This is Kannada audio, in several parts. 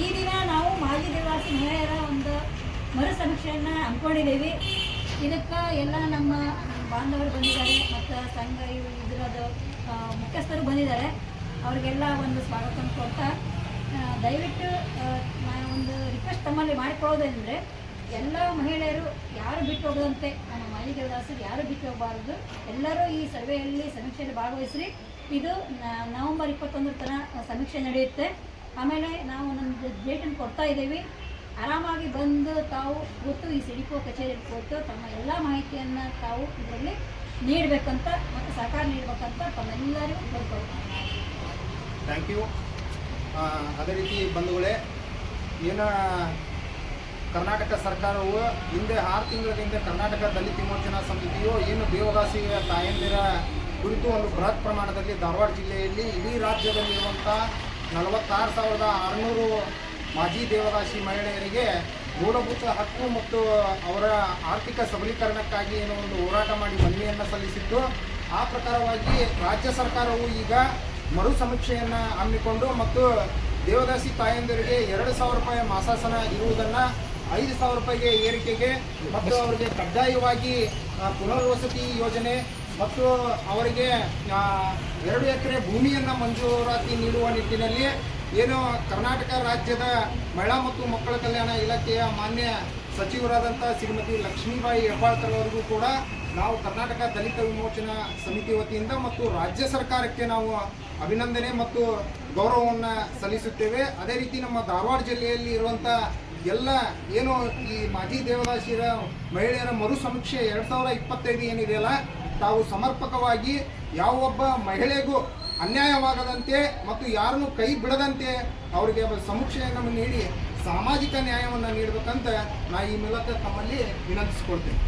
ಈ ದಿನ ನಾವು ಮಾಜಿ ದೇವಾಸಿ ಮಹಿಳೆಯರ ಒಂದು ಮರು ಸಮೀಕ್ಷೆಯನ್ನು ಅಂದ್ಕೊಂಡಿದ್ದೀವಿ ಇದಕ್ಕೆ ಎಲ್ಲ ನಮ್ಮ ಬಾಂಧವರು ಬಂದಿದ್ದಾರೆ, ಮತ್ತು ಸಂಘ ಇದ್ರದ ಇದರದ್ದು ಮುಖ್ಯಸ್ಥರು ಬಂದಿದ್ದಾರೆ. ಅವ್ರಿಗೆಲ್ಲ ಒಂದು ಸ್ವಾಗತ ಕೊಡ್ತಾ ದಯವಿಟ್ಟು ಒಂದು ರಿಕ್ವೆಸ್ಟ್ ತಮ್ಮಲ್ಲಿ ಮಾಡಿಕೊಳ್ಳೋದೇನೆಂದರೆ, ಎಲ್ಲ ಮಹಿಳೆಯರು ಯಾರು ಬಿಟ್ಟು ಹೋಗದಂತೆ, ನಮ್ಮ ಮಾಜಿ ದೇವದಾಸರು ಯಾರು ಬಿಟ್ಟು ಹೋಗಬಾರದು, ಎಲ್ಲರೂ ಈ ಸರ್ವೆಯಲ್ಲಿ ಸಮೀಕ್ಷೆಯಲ್ಲಿ ಭಾಗವಹಿಸ್ರಿ. ಇದು ನವೆಂಬರ್ ಇಪ್ಪತ್ತೊಂದರ ತನಕ ಸಮೀಕ್ಷೆ ನಡೆಯುತ್ತೆ. ಆಮೇಲೆ ನಾವು ನಮ್ಮ ಡೇಟನ್ನು ಕೊಡ್ತಾ ಇದ್ದೀವಿ. ಆರಾಮಾಗಿ ಬಂದು ತಾವು ಕೂತು ಈ ಸಿಡಿಪೋ ಕಚೇರಿಯಲ್ಲಿ ಕೊಟ್ಟು ತಮ್ಮ ಎಲ್ಲ ಮಾಹಿತಿಯನ್ನು ತಾವು ಇದರಲ್ಲಿ ನೀಡಬೇಕಂತ ಮತ್ತು ಸಹಕಾರ ನೀಡಬೇಕಂತ ತಮ್ಮೆಲ್ಲರಿಗೂ ಕೇಳ್ಕೊಳ್ತಾರೆ ಥ್ಯಾಂಕ್ ಯು ಅದೇ ರೀತಿ ಬಂಧುಗಳೇ ಏನು ಕರ್ನಾಟಕ ಸರ್ಕಾರವು ಹಿಂದೆ ಆರು ತಿಂಗಳ ಹಿಂದೆ ಕರ್ನಾಟಕ ದಲಿತ ವಿಮೋಚನಾ ಸಮಿತಿಯು ಏನು ದೇವದಾಸಿ ತಾಯಂದಿರ ಕುರಿತು ಒಂದು ಬೃಹತ್ ಪ್ರಮಾಣದಲ್ಲಿ ಧಾರವಾಡ ಜಿಲ್ಲೆಯಲ್ಲಿ ಇಡೀ ರಾಜ್ಯದಲ್ಲಿರುವಂಥ ನಲವತ್ತಾರು ಸಾವಿರದ ಆರುನೂರು ಮಾಜಿ ದೇವದಾಸಿ ಮಹಿಳೆಯರಿಗೆ ಮೂಲಭೂತ ಹಕ್ಕು ಮತ್ತು ಅವರ ಆರ್ಥಿಕ ಸಬಲೀಕರಣಕ್ಕಾಗಿ ಏನೋ ಒಂದು ಹೋರಾಟ ಮಾಡಿ ಮನವಿಯನ್ನು ಸಲ್ಲಿಸಿದ್ದು, ಆ ಪ್ರಕಾರವಾಗಿ ರಾಜ್ಯ ಸರ್ಕಾರವು ಈಗ ಮರು ಸಮೀಕ್ಷೆಯನ್ನು ಹಮ್ಮಿಕೊಂಡು ಮತ್ತು ದೇವದಾಸಿ ತಾಯಂದಿರಿಗೆ ಎರಡು ಸಾವಿರ ರೂಪಾಯಿ ಮಾಸಾಸನ ಇರುವುದನ್ನು ಐದು ಸಾವಿರ ರೂಪಾಯಿಗೆ ಏರಿಕೆಗೆ ಮತ್ತು ಅವರಿಗೆ ಕಡ್ಡಾಯವಾಗಿ ಪುನರ್ವಸತಿ ಯೋಜನೆ ಮತ್ತು ಅವರಿಗೆ ಎರಡು ಎಕರೆ ಭೂಮಿಯನ್ನು ಮಂಜೂರಾತಿ ನೀಡುವ ನಿಟ್ಟಿನಲ್ಲಿ ಏನು ಕರ್ನಾಟಕ ರಾಜ್ಯದ ಮಹಿಳಾ ಮತ್ತು ಮಕ್ಕಳ ಕಲ್ಯಾಣ ಇಲಾಖೆಯ ಮಾನ್ಯ ಸಚಿವರಾದಂಥ ಶ್ರೀಮತಿ ಲಕ್ಷ್ಮೀಬಾಯಿ ಹೆಬ್ಬಾಳ್ಕರ್ ಅವರಿಗೂ ಕೂಡ ನಾವು ಕರ್ನಾಟಕ ದಲಿತ ವಿಮೋಚನಾ ಸಮಿತಿ ವತಿಯಿಂದ ಮತ್ತು ರಾಜ್ಯ ಸರ್ಕಾರಕ್ಕೆ ನಾವು ಅಭಿನಂದನೆ ಮತ್ತು ಗೌರವವನ್ನು ಸಲ್ಲಿಸುತ್ತೇವೆ. ಅದೇ ರೀತಿ ನಮ್ಮ ಧಾರವಾಡ ಜಿಲ್ಲೆಯಲ್ಲಿ ಇರುವಂಥ ಎಲ್ಲ ಏನು ಈ ಮಾಜಿ ದೇವದಾಸಿಯರ ಮಹಿಳೆಯರ ಮರು ಸಮೀಕ್ಷೆ ಎರಡು ಸಾವಿರ ಇಪ್ಪತ್ತೈದು ಏನಿದೆಯಲ್ಲ ತಾವು ಸಮರ್ಪಕವಾಗಿ ಯಾವೊಬ್ಬ ಮಹಿಳೆಗೂ ಅನ್ಯಾಯವಾಗದಂತೆ ಮತ್ತು ಯಾರನ್ನು ಕೈ ಬಿಡದಂತೆ ಅವರಿಗೆ ಸಮೀಕ್ಷೆಯನ್ನು ನೀಡಿ ಸಾಮಾಜಿಕ ನ್ಯಾಯವನ್ನು ನೀಡಬೇಕಂತ ನಾ ಈ ಮೂಲಕ ತಮ್ಮಲ್ಲಿ ವಿನಂತಿಸಿಕೊಳ್ತೇನೆ.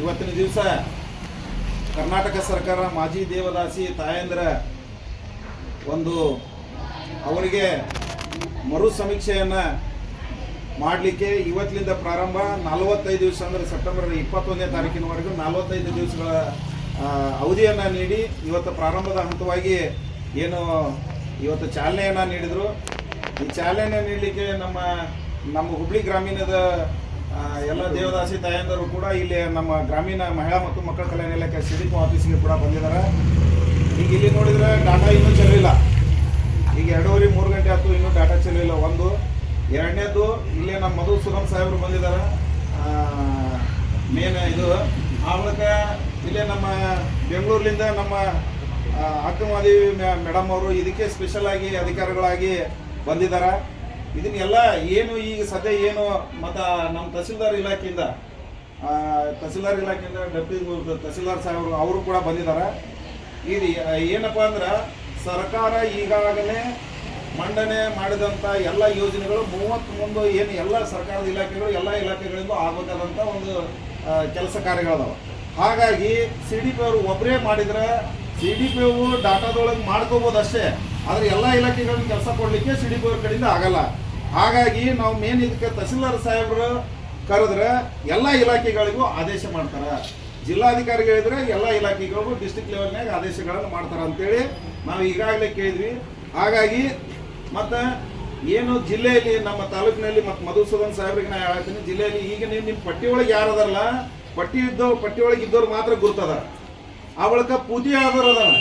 ಇವತ್ತಿನ ದಿವಸ ಕರ್ನಾಟಕ ಸರ್ಕಾರ ಮಾಜಿ ದೇವದಾಸಿ ತಾಯಂದ್ರ ಒಂದು ಅವರಿಗೆ ಮರು ಸಮೀಕ್ಷೆಯನ್ನು ಮಾಡಲಿಕ್ಕೆ ಇವತ್ತಿನಿಂದ ಪ್ರಾರಂಭ ನಲವತ್ತೈದು ದಿವಸ ಅಂದರೆ ಸೆಪ್ಟೆಂಬರ್ ಇಪ್ಪತ್ತೊಂದನೇ ತಾರೀಕಿನವರೆಗೂ ನಲವತ್ತೈದು ದಿವಸಗಳ ಅವಧಿಯನ್ನು ನೀಡಿ ಇವತ್ತು ಪ್ರಾರಂಭದ ಹಂತವಾಗಿ ಏನು ಇವತ್ತು ಚಾಲನೆಯನ್ನು ನೀಡಿದರು. ಈ ಚಾಲನೆ ನೀಡಲಿಕ್ಕೆ ನಮ್ಮ ನಮ್ಮ ಹುಬ್ಳಿ ಗ್ರಾಮೀಣದ ಎಲ್ಲ ದೇವದಾಸಿ ತಾಯಂದರು ಕೂಡ ಇಲ್ಲಿ ನಮ್ಮ ಗ್ರಾಮೀಣ ಮಹಿಳಾ ಮತ್ತು ಮಕ್ಕಳ ಕಲ್ಯಾಣ ಇಲಾಖೆ ಸಿಡಿಪ್ ಆಫೀಸಿಗೆ ಕೂಡ ಬಂದಿದ್ದಾರೆ. ಈಗ ಇಲ್ಲಿ ನೋಡಿದ್ರೆ ಡಾಟಾ ಇನ್ನೂ ಚೆಲ್ಲಿಲ್ಲ. ಈಗ ಎರಡೂವರೆ, ಮೂರು ಗಂಟೆ ಆಯ್ತು, ಇನ್ನೂ ಡಾಟಾ ಚೆಲ್ಲಿಲ್ಲ. ಒಂದು, ಎರಡನೇದು, ಇಲ್ಲೇ ನಮ್ಮ ಮಧು ಸುಗಮ್ ಸಾಹೇಬರು ಬಂದಿದ್ದಾರೆ. ಮೇನ್ ಇದು. ಆ ಮೂಲಕ ಇಲ್ಲಿ ನಮ್ಮ ಬೆಂಗಳೂರಿನಿಂದ ನಮ್ಮ ಅಕ್ಕಮಾದೇವಿ ಮೇಡಮ್ ಅವರು ಇದಕ್ಕೆ ಸ್ಪೆಷಲ್ ಆಗಿ ಅಧಿಕಾರಿಗಳಾಗಿ ಬಂದಿದ್ದಾರೆ. ಇದನ್ನೆಲ್ಲ ಏನು ಈಗ ಸದ್ಯ ಏನು ಮತ್ತು ನಮ್ಮ ತಹಸೀಲ್ದಾರ್ ಇಲಾಖೆಯಿಂದ ತಹಸೀಲ್ದಾರ್ ಇಲಾಖೆಯಿಂದ ಡೆಪ್ಟಿ ತಹಸೀಲ್ದಾರ್ ಸಾಹೇಬರು ಅವರು ಕೂಡ ಬಂದಿದ್ದಾರೆ. ಇದು ಏನಪ್ಪ ಅಂದ್ರೆ ಸರ್ಕಾರ ಈಗಾಗಲೇ ಮಂಡನೆ ಮಾಡಿದಂಥ ಎಲ್ಲ ಯೋಜನೆಗಳು ಮೂವತ್ತ್ ಮುಂದೆ ಏನು ಎಲ್ಲ ಸರ್ಕಾರದ ಇಲಾಖೆಗಳು, ಎಲ್ಲ ಇಲಾಖೆಗಳಿಂದ ಆಗಬೇಕಾದಂಥ ಒಂದು ಕೆಲಸ ಕಾರ್ಯಗಳಿದಾವೆ. ಹಾಗಾಗಿ ಸಿ ಡಿ ಪಿ ಅವರು ಒಬ್ಬರೇ ಮಾಡಿದ್ರೆ ಸಿ ಡಿ ಪಿ ಓ ಡಾಟಾದೊಳಗೆ ಮಾಡ್ಕೋಬೋದು ಅಷ್ಟೇ. ಆದರೆ ಎಲ್ಲ ಇಲಾಖೆಗಳನ್ನ ಕೆಲಸ ಕೊಡಲಿಕ್ಕೆ ಸಿ ಡಿ ಪಿ ಅವ್ರ ಕಡೆಯಿಂದ ಆಗಲ್ಲ. ಹಾಗಾಗಿ ನಾವು ಮೇನ್ ಇದಕ್ಕೆ ತಹಸೀಲ್ದಾರ್ ಸಾಹೇಬರು ಕರೆದ್ರೆ ಎಲ್ಲ ಇಲಾಖೆಗಳಿಗೂ ಆದೇಶ ಮಾಡ್ತಾರೆ. ಜಿಲ್ಲಾಧಿಕಾರಿಗಳಿದ್ರೆ ಎಲ್ಲ ಇಲಾಖೆಗಳಿಗೂ ಡಿಸ್ಟಿಕ್ ಲೆವೆಲ್ನಾಗ ಆದೇಶಗಳನ್ನು ಮಾಡ್ತಾರೆ ಅಂತೇಳಿ ನಾವು ಈಗಾಗಲೇ ಕೇಳಿದ್ವಿ. ಹಾಗಾಗಿ ಮತ್ತು ಏನು ಜಿಲ್ಲೆಯಲ್ಲಿ ನಮ್ಮ ತಾಲೂಕಿನಲ್ಲಿ ಮತ್ತು ಮಧುಸೂದನ್ ಸಾಹೇಬ್ರಿಗೆ ನಾ ಹೇಳ್ತೀನಿ ಜಿಲ್ಲೆಯಲ್ಲಿ ಈಗ ನೀವು ನಿಮ್ಮ ಪಟ್ಟಿ ಒಳಗೆ ಯಾರು ಅದಾರಲ್ಲ, ಪಟ್ಟಿ ಇದ್ದವ್ರು ಪಟ್ಟಿ ಒಳಗೆ ಇದ್ದವ್ರು ಮಾತ್ರ ಗುರ್ತದ ಆ ಬಳಿಕ ಪೂತಿ ಆಧಾರ ಅದಾರ.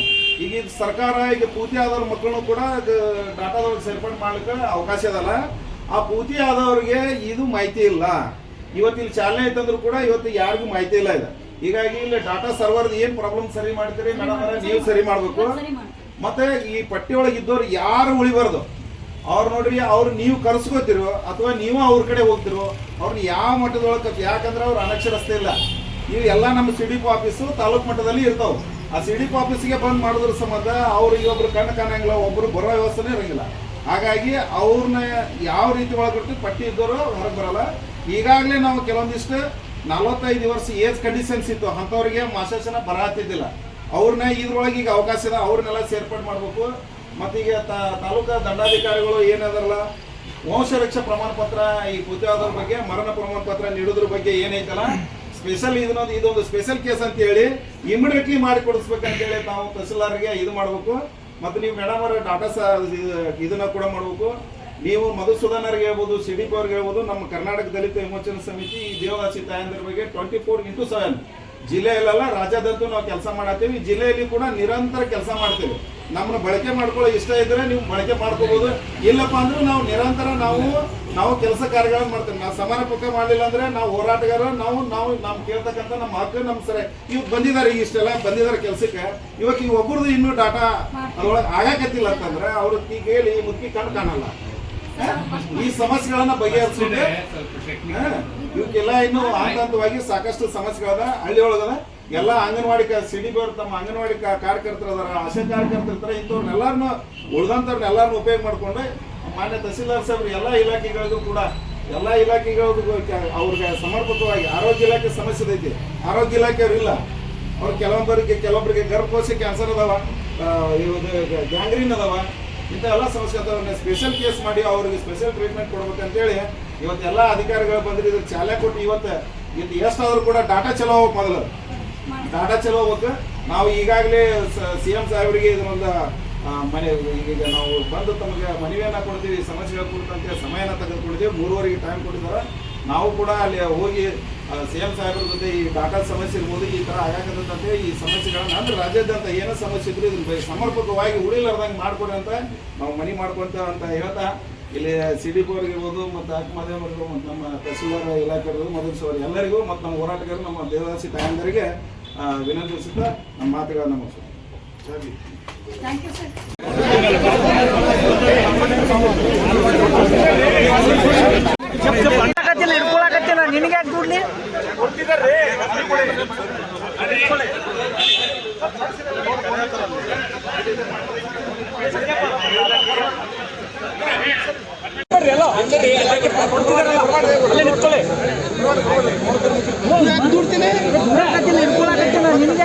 ಈಗ ಇದು ಸರ್ಕಾರ ಈಗ ಪೂತಿ ಆದವ್ರ ಮಕ್ಕಳನ್ನು ಕೂಡ ಡಾಟಾದೊಳಗೆ ಸೇರ್ಪಡೆ ಮಾಡ್ಲಿಕ್ಕೆ ಅವಕಾಶ ಅದಲ್ಲ ಆ ಪೂತಿ ಆದವ್ರಿಗೆ ಇದು ಮಾಹಿತಿ ಇಲ್ಲ. ಇವತ್ತು ಇಲ್ಲಿ ಚಾಲನೆ ಐತಂದ್ರು ಕೂಡ ಇವತ್ತು ಯಾರಿಗೂ ಮಾಹಿತಿ ಇಲ್ಲ ಇದೆ. ಹೀಗಾಗಿ ಇಲ್ಲಿ ಡಾಟಾ ಸರ್ವರ್ ಏನ್ ಪ್ರಾಬ್ಲಮ್ ಸರಿ ಮಾಡ್ತೀರಿ ಮೇಡಮ್ ನೀವು ಸರಿ ಮಾಡ್ಬೇಕು. ಮತ್ತೆ ಈ ಪಟ್ಟಿ ಒಳಗೆ ಇದ್ದವ್ರು ಯಾರು ಉಳಿಬಾರ್ದು? ಅವ್ರು ನೋಡ್ರಿ ಅವ್ರು ನೀವು ಕರ್ಸ್ಕೋತಿರೋ ಅಥವಾ ನೀವು ಅವ್ರ ಕಡೆ ಹೋಗ್ತಿರೋ ಅವ್ರನ್ನ ಯಾವ ಮಟ್ಟದೊಳಗೆ ಯಾಕಂದ್ರೆ ಅವ್ರು ಅನಕ್ಷರಸ್ತೆ ಇಲ್ಲ. ಇವು ಎಲ್ಲ ನಮ್ಮ C D P office taluk ಮಟ್ಟದಲ್ಲಿ ಇರ್ತಾವೆ. ಆ ಸಿ ಡಿ ಪಿ ಆಫೀಸಿಗೆ ಬಂದ್ ಮಾಡಿದ್ರ ಸಂಬಂಧ ಅವ್ರಿಗೆ ಒಬ್ರು ಕಣ್ಣು ಕಾಣಂಗಿಲ್ಲ, ಒಬ್ರು ಬರೋ ವ್ಯವಸ್ಥೆನೇ ಇರಂಗಿಲ್ಲ. ಹಾಗಾಗಿ ಅವ್ರನ್ನ ಯಾವ ರೀತಿ ಒಳಗಿರ್ತೀವಿ ಪಟ್ಟಿ ಇದ್ದವರು ಹೊರಗೆ ಬರಲ್ಲ. ಈಗಾಗಲೇ ನಾವು ಕೆಲವೊಂದಿಷ್ಟು ನಲವತ್ತೈದು ವರ್ಷ ಏಜ್ ಕಂಡೀಷನ್ಸ್ ಇತ್ತು, ಅಂಥವ್ರಿಗೆ ಮಾಸಾಜನ ಬರಹತ್ತಿದ್ದಿಲ್ಲ ಅವ್ರನ್ನ ಇದ್ರೊಳಗೆ ಈಗ ಅವಕಾಶ ಇದೆ ಅವ್ರನ್ನೆಲ್ಲ ಸೇರ್ಪಡೆ ಮಾಡಬೇಕು. ಮತ್ತೀಗ ತಾಲೂಕಾ ದಂಡಾಧಿಕಾರಿಗಳು ಏನದಲ್ಲ ವಂಶರಕ್ಷ ಪ್ರಮಾಣ ಪತ್ರ ಈ ಪುತ್ಯಾದವ್ರ ಬಗ್ಗೆ, ಮರಣ ಪ್ರಮಾಣ ಪತ್ರ ನೀಡೋದ್ರ ಬಗ್ಗೆ ಏನೈತಲ್ಲ ಸ್ಪೆಷಲ್ ಇದನ್ನೊಂದು ಇದೊಂದು ಸ್ಪೆಷಲ್ ಕೇಸ್ ಅಂತ ಹೇಳಿ ಇಮಿಡಿಯೇಟ್ಲಿ ಮಾಡಿ ಕೊಡಿಸ್ಬೇಕಂತ ಹೇಳಿ ನಾವು ತಹಸೀಲ್ದಾರ್ಗೆ ಇದು ಮಾಡಬೇಕು. ಮತ್ತು ನೀವು ಮೇಡಮ್ ಅವರ ಡಾಟಾ ಸ ಇದು- ಇದನ್ನ ಕೂಡ ಮಾಡಬೇಕು. ನೀವು ಮಧುಸೂದನರಿಗೆ ಹೇಳ್ಬೋದು ಸಿ ಡಿ ಪಿ ಅವ್ರಿಗೆ ಹೇಳ್ಬೋದು, ನಮ್ಮ ಕರ್ನಾಟಕ ದಲಿತ ವಿಮೋಚನ ಸಮಿತಿ ಈ ದೇವದಾಸಿ ತಾಯಂದ್ರ ಬಗ್ಗೆ ಟ್ವೆಂಟಿ ಫೋರ್ ಇಂಟು ಸೆವೆನ್ ಜಿಲ್ಲೆಯಲ್ಲೆಲ್ಲ ರಾಜ್ಯಾದ್ಯಂತ ನಾವು ಕೆಲಸ ಮಾಡತ್ತೀವಿ. ಜಿಲ್ಲೆಯಲ್ಲಿ ಕೂಡ ನಿರಂತರ ಕೆಲಸ ಮಾಡ್ತೀವಿ. ನಮ್ಮನ್ನ ಬಳಕೆ ಮಾಡ್ಕೊಳ್ಳೋ ಇಷ್ಟ ಇದ್ರೆ ನೀವು ಬಳಕೆ ಮಾಡ್ಕೋಬಹುದು ಇಲ್ಲಪ್ಪ ಅಂದ್ರೆ ನಾವು ನಿರಂತರ ನಾವು ನಾವು ಕೆಲಸ ಕಾರ್ಯಗಳನ್ನು ಮಾಡ್ತೇವೆ. ನಾವು ಸಮಾನ ಪಕ್ಕ ಮಾಡಲಿಲ್ಲ ಅಂದ್ರೆ ನಾವು ಹೋರಾಟಗಾರ, ನಾವು ನಾವು ನಮ್ ಕೇಳ್ತಕ್ಕಂಥ ನಮ್ಮ ಹಕ್ಕು ನಮ್ಮ ಸರಿ. ಇವ್ ಬಂದಿದ್ದಾರೆ ಈಗ ಇಷ್ಟೆಲ್ಲ, ಬಂದಿದ್ದಾರೆ ಕೆಲಸಕ್ಕೆ. ಇವಾಗ ಈ ಒಬ್ಬರದು ಇನ್ನೂ ಡಾಟಾ ಅದ್ರೊಳಗೆ ಆಗಾಕತ್ತಿಲ್ಲ ಅಂತಂದ್ರೆ ಅವ್ರು ಈಗ ಹೇಳಿ ಮುಕ್ಕಿ ಕಣ್ ಕಾಣಲ್ಲ? ಈ ಸಮಸ್ಯೆಗಳನ್ನ ಬಗೆಹರಿಸಿದ್ರೆ ಇವಕ್ಕೆಲ್ಲ ಇನ್ನು ಹಂತ ಹಂತವಾಗಿ ಸಾಕಷ್ಟು ಸಮಸ್ಯೆಗಳದ ಹಳ್ಳಿ ಒಳಗದ ಎಲ್ಲ ಅಂಗನವಾಡಿ ಸಿಡಿ ತಮ್ಮ ಅಂಗನವಾಡಿ ಕಾರ್ಯಕರ್ತರ ಅದಾರ ಆಶಾ ಕಾರ್ಯಕರ್ತರು ಇರ್ತಾರೆ ಇಂಥವ್ರನ್ನೆಲ್ಲಾರನ್ನು ಉಳ್ದಂಥವ್ರನ್ನ ಎಲ್ಲರನ್ನು ಉಪಯೋಗ ಮಾಡ್ಕೊಂಡು ಮಾನ್ಯ ತಹಸೀಲ್ದಾರ್ ಸಾಹೇಬ್ರು ಎಲ್ಲ ಇಲಾಖೆಗಳಿಗೂ ಕೂಡ ಎಲ್ಲ ಇಲಾಖೆಗಳಿಗೂ ಅವ್ರಿಗೆ ಸಮರ್ಪಕವಾಗಿ ಆರೋಗ್ಯ ಇಲಾಖೆ ಸಮಸ್ಯೆ ಐತಿ ಆರೋಗ್ಯ ಇಲಾಖೆಯವ್ರು ಇಲ್ಲ. ಅವ್ರು ಕೆಲವೊಬ್ಬರಿಗೆ ಕೆಲವೊಬ್ಬರಿಗೆ ಗರ್ಭಕೋಶ ಕ್ಯಾನ್ಸರ್ ಅದಾವ ಆ, ಇವ್ದು ಗ್ಯಾಂಗ್ರೀನ್ ಅದಾವ ಇಂಥ ಎಲ್ಲ ಸಮಸ್ಯೆ ಅದಾವ. ಸ್ಪೆಷಲ್ ಕೇಸ್ ಮಾಡಿ ಅವ್ರಿಗೆ ಸ್ಪೆಷಲ್ ಟ್ರೀಟ್ಮೆಂಟ್ ಕೊಡ್ಬೇಕಂತೇಳಿ ಇವತ್ತೆಲ್ಲ ಅಧಿಕಾರಿಗಳು ಬಂದ್ರೆ ಇದಕ್ಕೆ ಚಾಲೆ ಕೊಟ್ಟು ಇವತ್ತು ಇದು ಎಷ್ಟಾದ್ರೂ ಕೂಡ ಡಾಟಾ ಚಲೋ ಮೊದಲು. ಡಾಟಾ ಚಲೋ ಹೋಗ್ಬೇಕು ನಾವು ಈಗಾಗಲೇ ಸಿ ಎಂ ಸಾಹೇಬರಿಗೆ ಇದನ್ನೊಂದು ಆ, ಮನೆ ಈಗ ನಾವು ಬಂದು ತಮಗೆ ಮನವಿಯನ್ನು ಕೊಡ್ತೀವಿ ಸಮಸ್ಯೆಗಳ ಕುರಿತಂತೆ ಸಮಯನ ತೆಗೆದುಕೊಂಡಿದ್ದೀವಿ ಮೂರುವರೆಗೆ ಟೈಮ್ ಕೊಟ್ಟಿದ್ದಾರೆ. ನಾವು ಕೂಡ ಅಲ್ಲಿ ಹೋಗಿ ಸಿ ಎಂ ಸಾಹೇಬ್ರ ಜೊತೆ ಈ ಡಾಟಾ ಸಮಸ್ಯೆ ಇರ್ಬೋದು ಈ ಥರ ಆಗಾಕತ್ತಂತೆ ಈ ಸಮಸ್ಯೆಗಳನ್ನ ಅಂದ್ರೆ ರಾಜ್ಯಾದ್ಯಂತ ಏನೋ ಸಮಸ್ಯೆ ಇದ್ರು ಬಗ್ಗೆ ಸಮರ್ಪಕವಾಗಿ ಉಳಿಲಾರ್ದಂಗೆ ಮಾಡ್ಕೊಡಿ ಅಂತ ನಾವು ಮನಿ ಮಾಡ್ಕೊಂತ ಅಂತ ಹೇಳ್ತಾ ಇಲ್ಲಿ ಸಿ ಡಿ ಪಿ ಇರ್ಬೋದು ಮತ್ತು ಅಕ್ಕಮಾದೇವರಿಗೂ ಮತ್ತು ನಮ್ಮ ತಹಸೀಲ್ದಾರ್ ಇಲಾಖೆಯವರು ಮಧುಸೂರ್ ಎಲ್ಲರಿಗೂ ಮತ್ತು ನಮ್ಮ ಹೋರಾಟಗಾರರು ನಮ್ಮ ದೇವದಾಸಿ ತಾಯಂದರಿಗೆ ವಿನಂತಿಸುತ್ತಾ ನಮ್ಮ ಮಾತುಗಳನ್ನು ಮುಗಿಸ್ತೀವಿ ಥ್ಯಾಂಕ್ ಯು ಸರ್ ಹಿಡ್ಕೊಳಕತ್ತಿಲ್ಲ ಹಿಡ್ಕೊಳಕತ್ತಿಲ್ಲ ನಿನಗೆ ಯಾಕೆ ದುಡ್ಲಿ ಹಿಡ್ಕೊಳಕತ್ತಿಲ್ಲ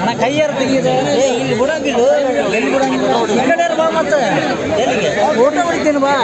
ಅಣ್ಣ ಕೈಯಾರು ತೆಗಿದೆ ಇಲ್ಲಿ ಬಿಡಂಗಿಲ್ಲ ಎಲ್ಲಿ ಬಿಡಂಗಿಲ್ಲ ಈ ಕಡೆ ಬಾ ಮತ್ತೆ? ಎಲ್ಲಿಗೆ? ಬಾ.